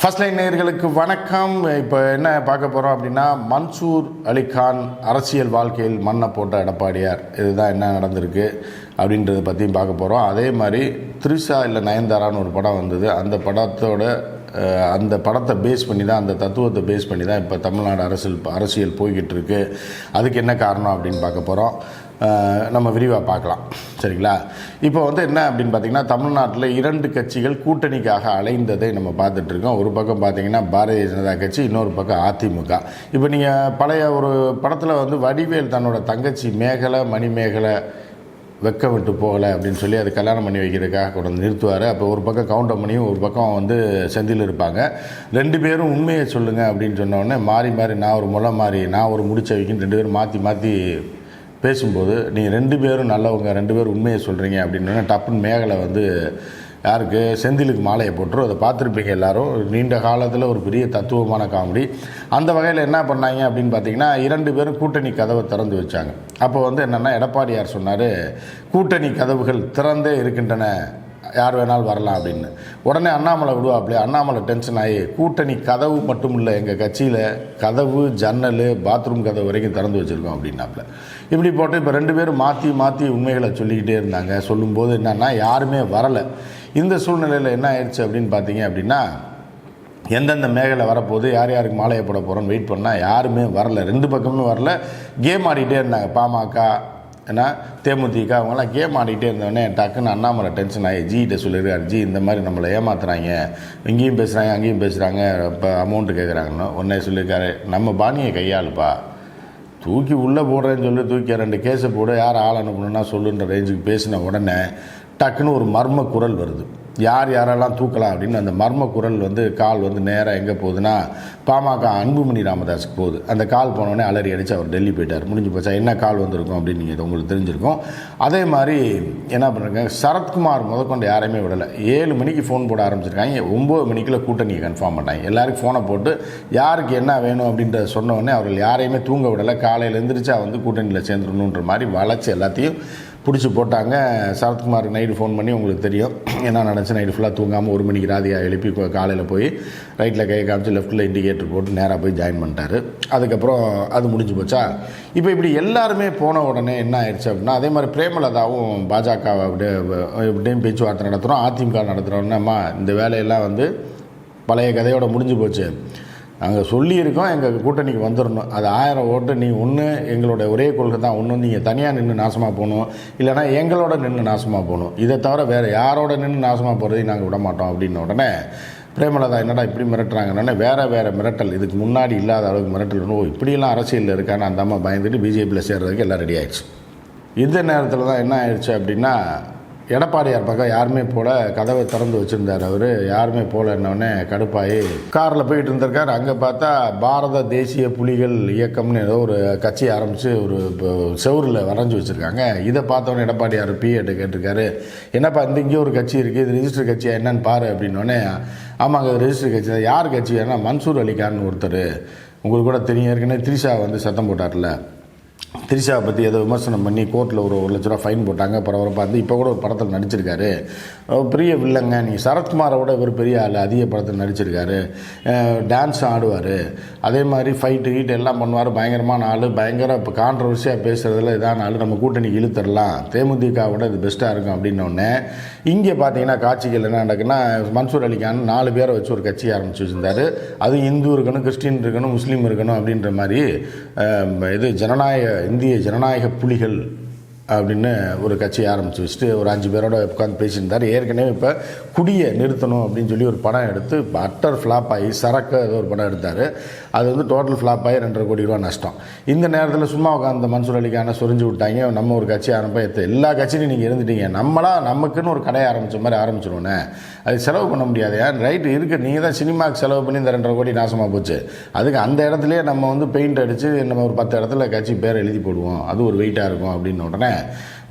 First line நேர்களுக்கு வணக்கம். இப்போ என்ன பார்க்க போகிறோம் அப்படின்னா மன்சூர் அலிகான் அரசியல் வாழ்க்கையில் மண்ணை போட்ட எடப்பாடியார். இதுதான் என்ன நடந்திருக்கு அப்படின்றத பற்றியும் பார்க்க போகிறோம் அதே மாதிரி த்ரிஷா இல்லை நயன்தாரான்னு ஒரு படம் வந்தது. அந்த படத்தோட அந்த படத்தை பேஸ் பண்ணி தான் அந்த தத்துவத்தை பேஸ் பண்ணி தான் இப்போ தமிழ்நாடு அரசியல் அரசியல் போய்கிட்டு இருக்கு. அதுக்கு என்ன காரணம் அப்படின்னு பார்க்க போகிறோம் நம்ம விரிவாக பார்க்கலாம். சரிங்களா? இப்போ வந்து என்ன அப்படின்னு பார்த்தீங்கன்னா தமிழ்நாட்டில் இரண்டு கட்சிகள் கூட்டணிக்காக அலைந்ததை நம்ம பார்த்துட்ருக்கோம் ஒரு பக்கம் பார்த்தீங்கன்னா பாரதிய ஜனதா கட்சி இன்னொரு பக்கம் அதிமுக. இப்போ நீங்கள் பழைய ஒரு படத்தில் வந்து வடிவேல் தன்னோட தங்கச்சி மேகலை மணிமேகலை வெக்க விட்டு போகலை அப்படின்னு சொல்லி அது கல்யாணம் பண்ணி வைக்கிறதுக்காக கொண்டு வந்து நிறுத்துவார். அப்போ ஒரு பக்கம் கவுண்டமணியும் ஒரு பக்கம் வந்து செந்தில் இருப்பாங்க. ரெண்டு பேரும் உண்மையை சொல்லுங்கள் அப்படின்னு சொன்னோடனே மாறி மாறி நான் ஒரு முளை மாறி நான் ஒரு முடிச்ச வைக்கின்னு ரெண்டு பேரும் மாற்றி மாற்றி பேசும்போது நீங்கள் ரெண்டு பேரும் நல்லவங்க ரெண்டு பேரும் உண்மையை சொல்கிறீங்க அப்படின்னு டப்புன்னு மேகலை வந்து யாருக்கு? செந்திலுக்கு மாலையை போட்டுரும் அதை பார்த்துருப்பீங்க எல்லாரும். நீண்ட காலத்தில் ஒரு பெரிய தத்துவமான காமெடி. அந்த வகையில் என்ன பண்ணாங்க அப்படின்னு பார்த்தீங்கன்னா இரண்டு பேரும் கூட்டணி கதவை திறந்து வச்சாங்க. அப்போ வந்து என்னென்னா எடப்பாடியார் சொன்னார் கூட்டணி கதவுகள் திறந்தே இருக்கின்றன. யார் வேணாலும் வரலாம் அப்படின்னு. உடனே அண்ணாமலை விடுவாப்லையே அண்ணாமலை டென்ஷன் ஆகி கூட்டணி கதவு மட்டும் இல்லை எங்கள் கட்சியில் கதவு ஜன்னல் பாத்ரூம் கதவு வரைக்கும் திறந்து வச்சுருக்கோம் அப்படின்னாப்புல இப்படி போட்டு இப்போ ரெண்டு பேரும் மாற்றி மாற்றி உண்மைகளை சொல்லிக்கிட்டே இருந்தாங்க. சொல்லும்போது என்னென்னா யாருமே வரலை. இந்த சூழ்நிலையில் என்ன ஆயிடுச்சு அப்படின்னு பார்த்தீங்க அப்படின்னா எந்தெந்த மேகலை வரப்போகுது யார் யாருக்கு மாலையை போட போகிறோன்னு வெயிட் பண்ணால் யாருமே வரல. ரெண்டு பக்கமும் வரல. கேம் ஆடிட்டே இருந்தாங்க. பாமக ஏன்னா தேமுதிக அவங்களாம் கேம் ஆடிக்கிட்டே இருந்தோடனே டக்குன்னு அண்ணாமலை டென்ஷன் ஆகி ஜிகிட்ட சொல்லியிருக்காரு ஜி இந்த மாதிரி நம்மளை ஏமாத்துறாங்க. இங்கேயும் பேசுகிறாங்க அங்கேயும் பேசுகிறாங்க இப்போ அமௌண்ட்டு கேட்குறாங்கன்னு உடனே சொல்லியிருக்காரு நம்ம பாணியை கையாளுப்பா. தூக்கி உள்ளே போடுறேன்னு சொல்லி தூக்கி ரெண்டு கேஸை போட யார் ஆள் அனுப்பணும்னா சொல்லுன்ற ரேஞ்சுக்கு பேசின உடனே டக்குன்னு ஒரு மர்ம குரல் வருது. யார் யாரெல்லாம் தூக்கலாம் அப்படின்னு அந்த மர்ம குரல் வந்து கால் வந்து நேராக எங்கே போகுதுன்னா பாமக அன்புமணி ராமதாஸுக்கு போகுது. அந்த கால் போனோடனே அலறி அடித்து அவர் டெல்லி போயிட்டார். முடிஞ்சு போச்சா? என்ன கால் வந்திருக்கும் அப்படின்னு நீங்கள் உங்களுக்கு தெரிஞ்சிருக்கும். அதே மாதிரி என்ன பண்ணுறாங்க சரத்குமார் முதற்கொண்டு யாரையுமே விடலை. ஏழு மணிக்கு ஃபோன் போட ஆரம்பிச்சிருக்காங்க. ஒம்பது மணிக்குள்ள கூட்டணியை கன்ஃபார்ம் பண்ணாங்க எல்லாருக்கும் ஃபோனை போட்டு யாருக்கு என்ன வேணும் அப்படின்றத சொன்னோடனே அவர்கள் யாரையுமே தூங்க விடலை. காலையில் எழுந்திரிச்சா வந்து கூட்டணியில் சேர்ந்துடணுன்ற மாதிரி வளர்ச்சி எல்லாத்தையும் பிடிச்சி போட்டாங்க. சரத்குமாருக்கு நைட்டு ஃபோன் பண்ணி உங்களுக்கு தெரியும். என்ன நடந்துச்சு? நைட்டு ஃபுல்லாக தூங்காமல் ஒரு மணிக்கு ராதியா எழுப்பி காலையில் போய் ரைட்டில் கை காமிச்சு லெஃப்ட்டில் இண்டிகேட்டர் போட்டு நேராக போய் ஜாயின் பண்ணிட்டாரு. அதுக்கப்புறம் அது முடிஞ்சு போச்சா? இப்போ இப்படி எல்லாருமே போன உடனே என்ன ஆயிடுச்சு அப்படின்னா அதே மாதிரி பிரேமலதாவும் பாஜக அப்படியே இப்படியும் பேச்சுவார்த்தை நடத்துகிறோம் அதிமுக நடத்துகிறோம்னாம்மா இந்த வேலையெல்லாம் வந்து பழைய கதையோட முடிஞ்சு போச்சு. நாங்கள் சொல்லியிருக்கோம் எங்கள் கூட்டணிக்கு வந்துடணும் அது ஆயிரம் ஓட்டு நீ ஒன்று எங்களோட ஒரே கொள்கை தான். ஒன்று நீங்கள் தனியாக நின்று நாசமாக போகணும். இல்லைனா எங்களோட நின்று நாசமாக போகணும். இதை தவிர வேறு யாரோட நின்று நாசமாக போகிறதையும் நாங்கள் விட மாட்டோம் அப்படின்ன உடனே பிரேமலதா என்னடா இப்படி மிரட்டுறாங்கன்னா வேறு வேறு மிரட்டல். இதுக்கு முன்னாடி இல்லாத அளவுக்கு மிரட்டல் ஓ இப்படியெல்லாம் அரசியலில் இருக்கான்னு அந்த அம்மா பயந்துட்டு பிஜேபியில் சேர்றதுக்கு எல்லாம் ரெடி ஆயிடுச்சு. இந்த நேரத்தில் தான் என்ன ஆயிடுச்சு அப்படின்னா எடப்பாடியார் பக்கம் யாருமே போல கதவை திறந்து வச்சுருந்தார் அவர். யாருமே போலன்னொடனே கடுப்பாயி காரில் போயிட்டு இருந்திருக்கார். அங்கே பார்த்தா பாரத தேசிய புலிகள் இயக்கம்னு ஏதோ ஒரு கட்சி ஆரம்பித்து ஒரு செவரில் வரைஞ்சி வச்சுருக்காங்க. இதை பார்த்தோன்னே எடப்பாடியார் பிஏட்டை கேட்டிருக்காரு. என்னப்பா இந்த இங்கே ஒரு கட்சி இருக்குது இது ரிஜிஸ்டர் கட்சியா என்னன்னு பாரு அப்படின்னோடனே ஆமாங்க ரிஜிஸ்டர் கட்சி தான். யார் கட்சி? ஏன்னா மன்சூர் அலிகான் ஒருத்தர். உங்களுக்கு கூட தெரியும். ஏற்கனவே திரிஷா வந்து சத்தம் போட்டார்ல. திரிஷாவை பற்றி ஏதோ விமர்சனம் பண்ணி கோர்ட்டில் ஒரு ஒரு லட்ச ரூபா ஃபைன் போட்டாங்க. பரபரப்பாக இருந்து இப்போ கூட ஒரு படத்தில் நடிச்சிருக்காரு. பெரிய வில்லங்க நீங்கள் சரத்குமாரை விட இவர் பெரிய ஆள். அதிக படத்தில் நடிச்சிருக்காரு. டான்ஸ் ஆடுவார். அதே மாதிரி ஃபைட்டு கீட்டு எல்லாம் பண்ணுவார். பயங்கரமான ஆள். பயங்கர இப்போ கான்ட்ரவர்சியாக பேசுகிறதுல இதான ஆள். நம்ம கூட்டணிக்கு இழுத்துடலாம். தேமுதிக விட இது பெஸ்ட்டாக இருக்கும் அப்படின்னோடனே இங்கே பார்த்தீங்கன்னா காட்சிகள் என்ன நடக்குன்னா மன்சூர் அலிகான் நாலு பேரை வச்சு ஒரு கட்சி ஆரம்பிச்சு வச்சிருந்தாரு. அது இந்து இருக்கணும் கிறிஸ்டின் இருக்கணும் முஸ்லீம் இருக்கணும் அப்படின்ற மாதிரி இது ஜனநாயக இந்திய ஜனநாயக புலிகள் அப்படின்னு ஒரு கட்சி ஆரம்பித்து வச்சுட்டு ஒரு அஞ்சு பேரோட உட்காந்து பேசியிருந்தார். ஏற்கனவே இப்போ குடியை நிறுத்தணும் அப்படின்னு சொல்லி ஒரு படம் எடுத்து அட்டர் ஃப்ளாப் ஆகி சரக்கு ஏதோ ஒரு படம் எடுத்தார். அது வந்து டோட்டல் ஃப்ளாப் ஆகி ரெண்டரை கோடி ரூபா நஷ்டம். இந்த நேரத்தில் சும்மா உட்காந்து மன்சூர் அலிக்கான சொரிஞ்சு விட்டாங்க. நம்ம ஒரு கட்சி ஆரம்ப எல்லா கட்சியிலையும் நீங்கள் இருந்துட்டீங்க. நம்மளாக நமக்குன்னு ஒரு கடையை ஆரம்பித்த மாதிரி ஆரம்பிச்சிருவோண்ணே அது செலவு பண்ண முடியாது. ஏன் ரைட்டு இருக்குது நீங்கள் தான் சினிமாவுக்கு செலவு பண்ணி இந்த ரெண்டரை கோடி நாசமாக போச்சு. அதுக்கு அந்த இடத்துலேயே நம்ம வந்து பெயிண்ட் அடித்து நம்ம ஒரு பத்து இடத்துல கட்சி பேர் எழுதி போடுவோம். அது ஒரு வெயிட்டாக இருக்கும் அப்படின்னு உடனே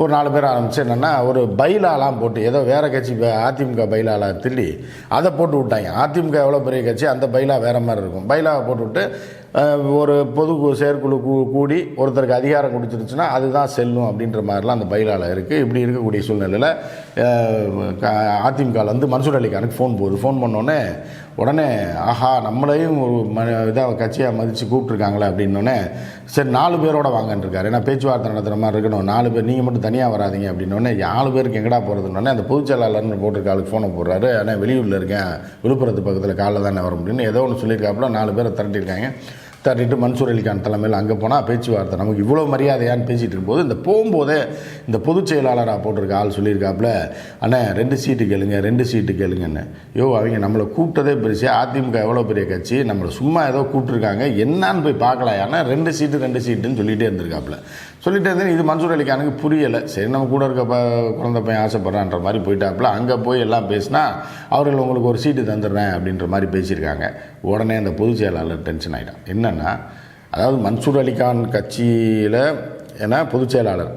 ஒரு நாலு பேர் ஆரம்பித்து என்னென்னா ஒரு பைலாலாம் போட்டு ஏதோ வேறு கட்சி அதிமுக பைலாலாம் திருடி அதை போட்டு விட்டாங்க. அதிமுக எவ்வளோ பெரிய கட்சி அந்த பைலா வேறு மாதிரி இருக்கும். பைலாவை போட்டுவிட்டு ஒரு பொது செயற்குழு கூ கூடி ஒருத்தருக்கு அதிகாரம் கொடுத்துருச்சுன்னா அதுதான் செல்லும் அப்படின்ற மாதிரிலாம் அந்த பைலால இருக்குது இப்படி இருக்கக்கூடிய சூழ்நிலையில் அதிமுகவில் வந்து மன்சூர் அலிகானுக்கு ஃபோன் போகுது. ஃபோன் பண்ணோடனே உடனே ஆஹா நம்மளையும் ஒரு ம இதாக கட்சியாக மதித்து கூப்பிட்ருக்காங்களே அப்படின்னோடனே சரி நாலு பேரோட வாங்கன்ட்ருக்காரு ஏன்னா பேச்சுவார்த்தை நடத்துகிற மாதிரி இருக்கணும். நாலு பேர் நீங்கள் மட்டும் தனியாக வராதீங்க அப்படின்னோடனே நாலு பேருக்கு எங்கடா போகிறதுனோடனே அந்த பொதுச் செயலாளர்னு போட்டிருக்க ஆளுக்கு ஃபோனை போடுறாரு. ஆனால் வெளியூரில் இருக்கேன். விழுப்புரத்து பக்கத்தில் காலைல தானே வர முடியும்னு ஏதோ ஒன்று சொல்லியிருக்காப்புல நாலு பேரை திரட்டியிருக்காங்க. தட்டிட்டு மன்சூர் அலிகான் தலைமையில் அங்கே போனால் பேச்சுவார்த்தை. நமக்கு இவ்வளோ மரியாதையான்னு பேசிகிட்டு இருக்கும்போது இந்த போகும்போதே இந்த பொதுச் செயலாளராக போட்டிருக்க ஆள் சொல்லியிருக்காப்புல அண்ணே ரெண்டு சீட்டு கேளுங்க ரெண்டு சீட்டு கேளுங்கன்னு. யோ அவங்க நம்மளை கூப்பிட்டதே பெருசு. அதிமுக எவ்வளோ பெரிய கட்சி? நம்மளை சும்மா ஏதோ கூப்பிட்ருக்காங்க என்னான்னு போய் பார்க்கலாம் ஏன்னா ரெண்டு சீட்டு ரெண்டு சீட்டுன்னு சொல்லிகிட்டே இருந்திருக்காப்புல. சொல்லிட்டு இருந்தேன் இது மன்சூர் அலிகானுக்கு புரியலை. சரி நம்ம கூட இருக்க குழந்த பையன் ஆசைப்பட்றான்ற மாதிரி போயிட்டாப்புல அங்கே போய் எல்லாம் பேசினா அவர்கள் உங்களுக்கு ஒரு சீட்டு தந்துடுறேன் அப்படின்ற மாதிரி பேசியிருக்காங்க. உடனே அந்த பொதுச் செயலாளர் டென்ஷன் ஆகிட்டான் என்னென்னா அதாவது மன்சூர் அலிகான் கட்சியில் ஏன்னா பொதுச் செயலாளர்.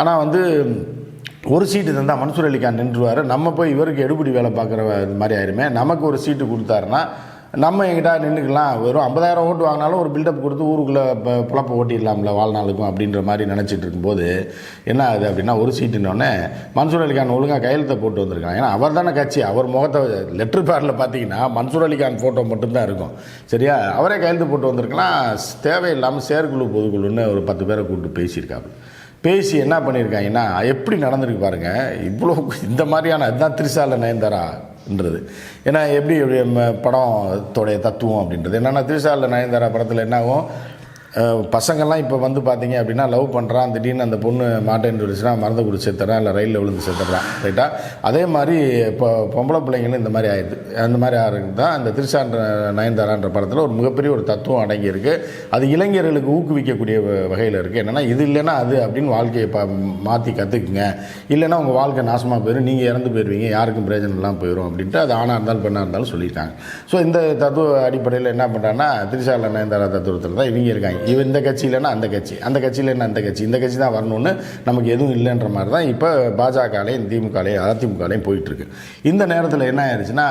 ஆனால் வந்து ஒரு சீட்டு தந்தால் மன்சூர் அலிகான் நின்றுவார். நம்ம போய் இவருக்கு எடுபடி வேலை பார்க்குற இது மாதிரி ஆயிருமே நமக்கு ஒரு சீட்டு கொடுத்தாருன்னா நம்ம எங்கிட்ட நின்றுக்கலாம். வெறும் ஐம்பதாயிரம் ஓட்டு வாங்கினாலும் ஒரு பில்டப் கொடுத்து ஊருக்குள்ளே இப்போ பிழப்ப ஓட்டிடலாம்ல வாழ்நாளுக்கும் அப்படின்ற மாதிரி நினச்சிட்டு இருக்கும்போது என்ன ஆகுது அப்படின்னா ஒரு சீட்டுனோடனே மன்சூர் அலிகான் ஒழுங்காக கையெழுத்தை போட்டு வந்திருக்காங்க ஏன்னா அவர் தானே கட்சி. அவர் முகத்தை லெட்ரு பேரில் பார்த்தீங்கன்னா மன்சூர் அலிகான் ஃபோட்டோ மட்டும்தான் இருக்கும். சரியா? அவரே கையெழுத்து போட்டு வந்திருக்கலாம். தேவையில்லாமல் செயற்குழு பொதுக்குழுன்னு ஒரு பத்து பேரை கூப்பிட்டு பேசியிருக்காங்க பேசி என்ன பண்ணியிருக்காங்கன்னா எப்படி நடந்திருக்கு பாருங்கள் இவ்வளோ இந்த மாதிரியான அதுதான் திரிசால நயன்தாரான்றது. ஏன்னா எப்படி எப்படி நம்ம படத்தோடைய தத்துவம் அப்படின்றது. என்னென்னா திரிசால நயன்தாரா படத்தில் என்னாகும் பசங்கள்லாம் இப்போ வந்து பார்த்தீங்க அப்படின்னா லவ் பண்ணுறான் திடீர்னு அந்த பொண்ணு மாட்டேன்னு சொல்லிச்சுன்னா மறந்து குடி சேர்த்துறான் இல்லை ரயிலில் விழுந்து சேர்த்துறான் ரைட்டா அதே மாதிரி இப்போ பொம்பளை பிள்ளைங்களும் இந்த மாதிரி ஆயிடுது. அந்த மாதிரி ஆகிறது தான் அந்த திருச்சான்ற நயன்தாரான்ற படத்தில் ஒரு மிகப்பெரிய ஒரு தத்துவம் அடங்கியிருக்கு. அது இளைஞர்களுக்கு ஊக்குவிக்கக்கூடிய வகையில் இருக்குது என்னென்னா இது இல்லைன்னா அது அப்படின்னு வாழ்க்கையை பா மாற்றி கற்றுக்குங்க இல்லைன்னா உங்கள் வாழ்க்கை நாசமாக போயிடும் நீங்கள் இறந்து போயிடுவீங்க யாருக்கும் பிரயோஜனம் இல்லாமல் போயிடும் அப்படின்ட்டு அது ஆணாக இருந்தாலும் பெண்ணாக இருந்தாலும் சொல்லியிருக்காங்க ஸோ இந்த தத்துவ அடிப்படையில் என்ன பண்ணுறாங்கன்னா திரிசால நயன்தாரா தத்துவத்தில் தான் இவங்க இருக்காங்க. இவன் இந்த கட்சி இல்லைன்னா அந்த கட்சி? அந்த கட்சி இல்லைன்னா அந்த கட்சி? இந்த கட்சி தான் வரணும்னு நமக்கு எதுவும் இல்லைன்ற மாதிரி தான் இப்போ பாஜகலையும் திமுகலையும் அதிமுகலையும் போயிட்டுருக்கு. இந்த நேரத்தில் என்ன ஆயிடுச்சுன்னா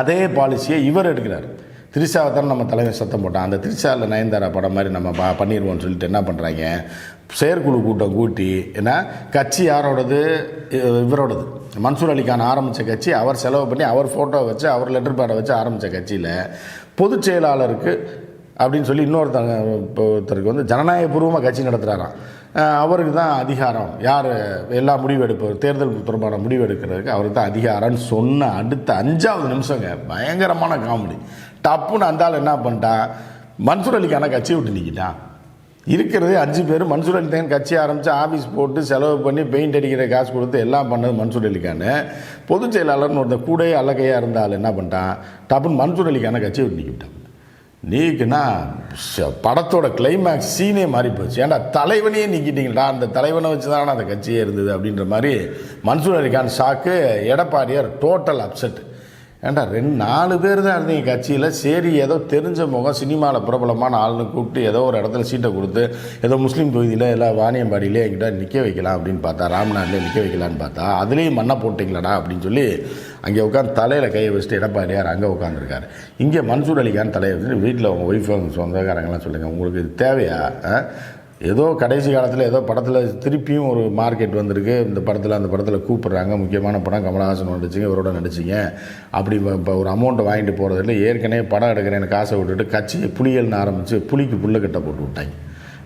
அதே பாலிசியை இவர் எடுக்கிறார். திரிஷாவை தான் நம்ம தலைவர் சத்தம் போட்டான். அந்த திரிஷாவில் நயன்தாரா படம் மாதிரி நம்ம பா பண்ணிடுவோம்னு சொல்லிட்டு என்ன பண்ணுறாங்க செயற்குழு கூட்டம் கூட்டி ஏன்னா கட்சி யாரோடது? இவரோடது. மன்சூர் அலிகான் ஆரம்பித்த கட்சி அவர் செலவு பண்ணி அவர் ஃபோட்டோ வச்சு அவர் லெட்டர் பேடை வச்சு ஆரம்பித்த கட்சியில் பொதுச் செயலாளருக்கு அப்படின்னு சொல்லி இன்னொருத்தங்க இப்போ ஒருத்தருக்கு வந்து ஜனநாயகபூர்வமாக கட்சி நடத்துகிறாராம் அவருக்கு தான் அதிகாரம். யார்? எல்லா முடிவு எடுப்பவர் தேர்தல் தொடர்பான முடிவு எடுக்கிறதுக்கு அவருக்கு தான் அதிகாரம்னு சொன்ன அடுத்த அஞ்சாவது நிமிஷங்க. பயங்கரமான காமெடி. டப்புன்னு அந்த ஆள் என்ன பண்ணிட்டான் மன்சூர் அலிக்கான கட்சியை விட்டு நிற்கிட்டான் இருக்கிறதே அஞ்சு பேர். மன்சூர் அலிகான் கட்சி ஆரம்பித்து ஆஃபீஸ் போட்டு செலவு பண்ணி பெயிண்ட் அடிக்கிற காசு கொடுத்து எல்லாம் பண்ணது மன்சூர் அலிகானு பொதுச் செயலாளர்னு ஒருத்தன் கூடயே அல்லக்கையாக இருந்தால் என்ன பண்ணிட்டான் டப்புன்னு மன்சூர் அலிகான கட்சியை விட்டு நிற்கிட்டான் நீக்குன்னா படத்தோட கிளைமேக்ஸ் சீனே மாறி போச்சு. ஏன்டா தலைவனையே நீக்கிட்டீங்களா? அந்த தலைவனை வச்சு தானே அந்த கட்சியே இருந்தது அப்படின்ற மாதிரி மன்சூர் அலிகான் ஷாக்கு எடப்பாடியார் டோட்டல் அப்செட் ஏன்டா ரெண்டு நாலு பேர் தான் இருந்தீங்க கட்சியில். சரி ஏதோ தெரிஞ்ச முகம் சினிமாவில் பிரபலமான ஆள்னு கூப்பிட்டு ஏதோ ஒரு இடத்துல சீட்டை கொடுத்து ஏதோ முஸ்லீம் தொகுதியில் எல்லாம் வாணியம்பாடியிலே என்கிட்ட நிற்க வைக்கலாம் அப்படின்னு பார்த்தா ராம்நாட்லேயே நிற்க வைக்கலான்னு பார்த்தா அதுலேயும் மண்ணை போட்டிங்களாடா அப்படின்னு சொல்லி அங்கே உட்காந்து தலையில் கையை வச்சுட்டு எடப்பாடியார் அங்கே உட்காந்துருக்காரு இங்கே மன்சூர் அலிகான் தலையை வச்சுட்டு வீட்டில் உங்கள் ஒய்ஃப் அவங்க சொந்தக்காரங்களாம் சொல்லுங்கள் உங்களுக்கு இது தேவையா? ஏதோ கடைசி காலத்தில் ஏதோ படத்தில் திருப்பியும் ஒரு மார்க்கெட் வந்திருக்கு. இந்த படத்தில் அந்த படத்தில் கூப்பிட்றாங்க. முக்கியமான படம் கமலஹாசன் நடிச்சிங்க இவரோட நடிச்சிங்க. அப்படி இப்போ ஒரு அமௌண்ட்டை வாங்கிட்டு போகிறதில்ல ஏற்கனவே படம் எடுக்கிறேன்னு காசை விட்டுட்டு கட்சி புலிகள்னு ஆரம்பித்து புலிக்கு கட்ட போட்டு விட்டாங்க.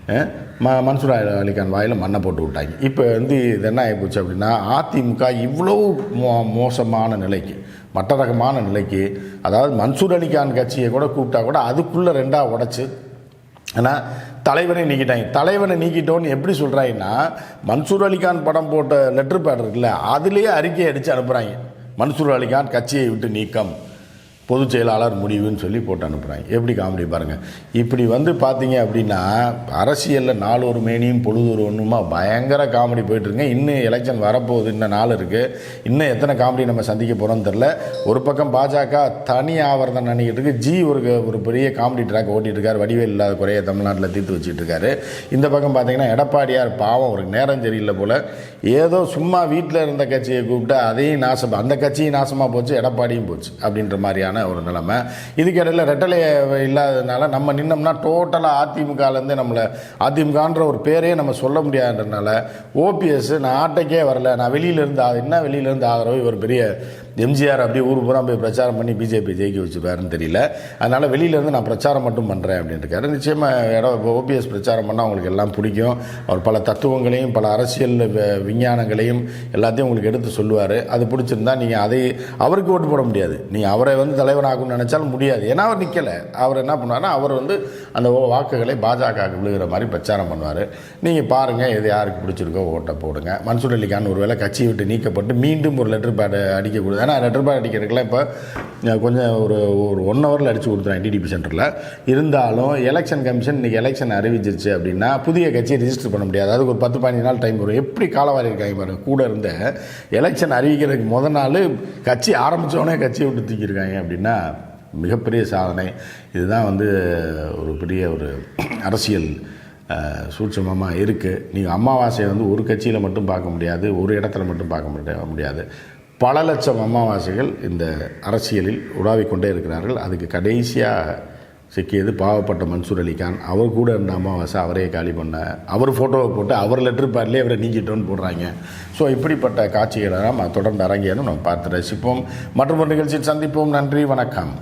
ம மன்சூர் அலி- அலிகான் வாயில் மண்ணை போட்டு விட்டாங்க. இப்போ வந்து இது என்ன ஆகிப்போச்சு அப்படின்னா அதிமுக இவ்வளோ மோ மோசமான நிலைக்கு மற்ற ரகமான நிலைக்கு அதாவது மன்சூர் அலிகான் கட்சியை கூட கூப்பிட்டா கூட அதுக்குள்ளே ரெண்டாக உடச்சி ஆனால் தலைவனை நீக்கிட்டாங்க. தலைவனை நீக்கிட்டோன்னு எப்படி சொல்கிறாங்கன்னா மன்சூர் அலிகான் படம் போட்ட லெட்ரு பேட் இருக்குல்ல அதுலேயே அறிக்கை அடித்து அனுப்புகிறாங்க மன்சூர் அலிகான் கட்சியை விட்டு நீக்கம். பொதுச் செயலாளர் முடிவுன்னு சொல்லி போட்டு அனுப்புகிறாங்க எப்படி காமெடி பாருங்கள் இப்படி வந்து பார்த்தீங்க அப்படின்னா அரசியலில் நாலொரு மேனியும் பொழுதொரு ஒன்றுமா பயங்கர காமெடி போயிட்டுருங்க இன்னும் எலெக்ஷன் வரப்போகுது இன்னும் நாள் இருக்குது இன்னும் எத்தனை காமெடி நம்ம சந்திக்க போகிறோம்னு தெரில ஒரு பக்கம் பாஜக தனி ஆவரதம் நினைக்கிட்டு இருக்கு. ஜி ஒரு ஒரு பெரிய காமெடி ட்ராக் ஓட்டிகிட்ருக்காரு வடிவேல் இல்லாத குறைய தமிழ்நாட்டில் தீர்த்து வச்சுட்டுருக்காரு இந்த பக்கம் பார்த்தீங்கன்னா எடப்பாடியார் பாவம் அவருக்கு நேரம் சரியில்லை போல். ஏதோ சும்மா வீட்டில் இருந்த கட்சியை கூப்பிட்டு அதையும் நாசம் அந்த கட்சியும் நாசமாக போச்சு எடப்பாடியும் போச்சு அப்படின்ற மாதிரியான மாதிரியான ஒரு நிலைமை. இதுக்கு இடையில ரெட்டலை இல்லாததுனால நம்ம நின்னோம்னா டோட்டலாக அதிமுகலேருந்து நம்மளை அதிமுகன்ற ஒரு பேரே நம்ம சொல்ல முடியாதுன்றனால ஓபிஎஸ் நான் ஆட்டைக்கே வரல நான் வெளியிலேருந்து என்ன வெளியிலேருந்து ஆதரவு ஒரு பெரிய எம்ஜிஆர் அப்படியே ஊர் பூரா போய் பிரச்சாரம் பண்ணி பிஜேபி ஜெயிக்க வச்சுப்பாருன்னு தெரியல. அதனால் வெளியிலேருந்து நான் பிரச்சாரம் மட்டும் பண்ணுறேன் அப்படின்னு இருக்காரு நிச்சயமாக இடம் இப்போ ஓபிஎஸ் பிரச்சாரம் பண்ணால் அவங்களுக்கு எல்லாம் பிடிக்கும். அவர் பல தத்துவங்களையும் பல அரசியல் விஞ்ஞானங்களையும் எல்லாத்தையும் உங்களுக்கு எடுத்து சொல்லுவார். அது பிடிச்சிருந்தா நீங்கள் அதை அவருக்கு ஓட்டு போட முடியாது. நீங்கள் அவரை வந்து தலைவனாகணும்னு நினச்சாலும் முடியாது. ஏன்னா அவர் நிற்கலை அவர் என்ன பண்ணுவார்னா அவர் வந்து அந்த ஓ- வாக்குகளை பாஜகவுக்கு விழுகிற மாதிரி பிரச்சாரம் பண்ணுவார். நீங்கள் பாருங்கள் எது யாருக்கு பிடிச்சிருக்கோ ஓட்டை போடுங்க. மன்சூர் அலிகான் ஒருவேளை கட்சியை விட்டு நீக்கப்பட்டு மீண்டும் ஒரு லெட்டர் பேட் அடிக்கக்கூடாது. ஏன்னா லெட்டர் பேட் அடிக்கிறதுக்குலாம் இப்போ கொஞ்சம் ஒரு ஒரு ஒன் ஹவரில் அடித்து கொடுத்துருவேன் டிடிபி சென்டரில் இருந்தாலும் எலெக்ஷன் கமிஷன் இன்றைக்கி எலெக்ஷன் அறிவிச்சிருச்சு அப்படின்னா புதிய கட்சியை ரிஜிஸ்டர் பண்ண முடியாது. அதுக்கு ஒரு பத்து பதினஞ்சு நாள் டைம் வரும். எப்படி காலவாரி இருக்காங்க பாருங்க கூட இருந்த எலெக்ஷன் அறிவிக்கிறதுக்கு முத நாள் கட்சி ஆரம்பித்தோடனே கட்சியை விட்டு தூக்கியிருக்காங்க அப்படின்னா மிகப்பெரிய சாதனை. இதுதான் வந்து ஒரு பெரிய ஒரு அரசியல் சூட்சமமாக இருக்குது நீங்கள் அமாவாசையை வந்து ஒரு கட்சியில் மட்டும் பார்க்க முடியாது ஒரு இடத்துல மட்டும் பார்க்க முடியா- முடியாது. பல லட்சம் அமாவாசைகள் இந்த அரசியலில் உலாவிக் கொண்டே இருக்கிறார்கள். அதுக்கு கடைசியாக சிக்கியது பாவப்பட்ட மன்சூர் அலிகான் அவர் கூட இருந்த அமாவாசை அவரே காலி பண்ண. அவர் ஃபோட்டோவை போட்டு அவர் லெட்ரு பேர்லேயே அவரை நீக்கிட்டோன்னு போடுறாங்க. ஸோ இப்படிப்பட்ட காட்சிகளை நாம் தொடர்ந்து அரங்கேறும். நம்ம பார்த்து ரசிப்போம். மற்றும் ஒரு நிகழ்ச்சியில் சந்திப்போம். நன்றி. வணக்கம்.